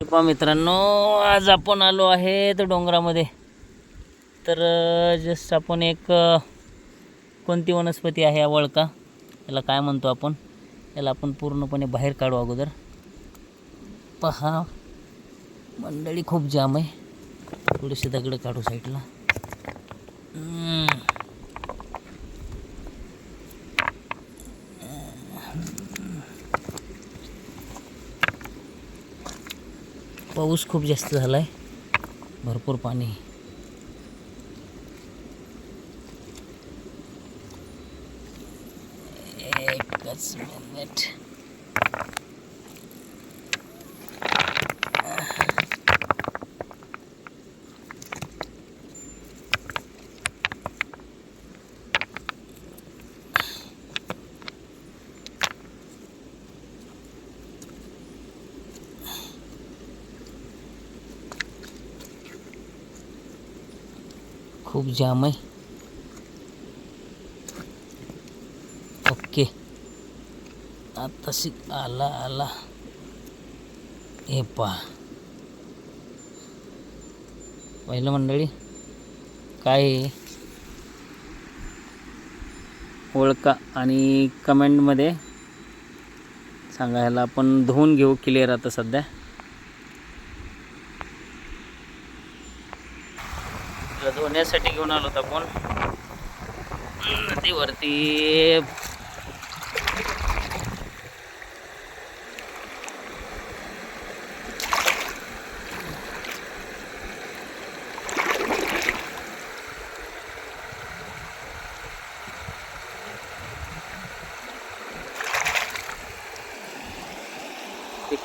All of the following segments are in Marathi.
पहा मित्रांनो आज आपण आलो आहे तर डोंगरामध्ये. तर जस्ट आपण एक कोणती वनस्पती आहे हा वळका याला काय म्हणतो आपण? याला आपण पूर्णपणे बाहेर काढू अगोदर. पहा मंडळी खूप जाम आहे. थोडेसे दगड काढू साईडला पाऊस खूप जास्त झाला आहे भरपूर पाणी. एकच मिनिट खूप जाम आहे. ओके. आता शिक आला आला. हे पहा पहिलं मंडळी काय ओळखा आणि कमेंटमध्ये सांगायला आपण धुवून घेऊ क्लिअर आता सध्या. धुण्यासाठी घेऊन आलो होतो आपण. नदीवरती.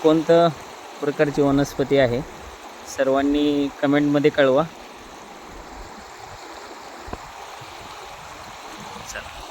कोणतं प्रकारची वनस्पती आहे? सर्वांनी कमेंटमध्ये कळवा. seven.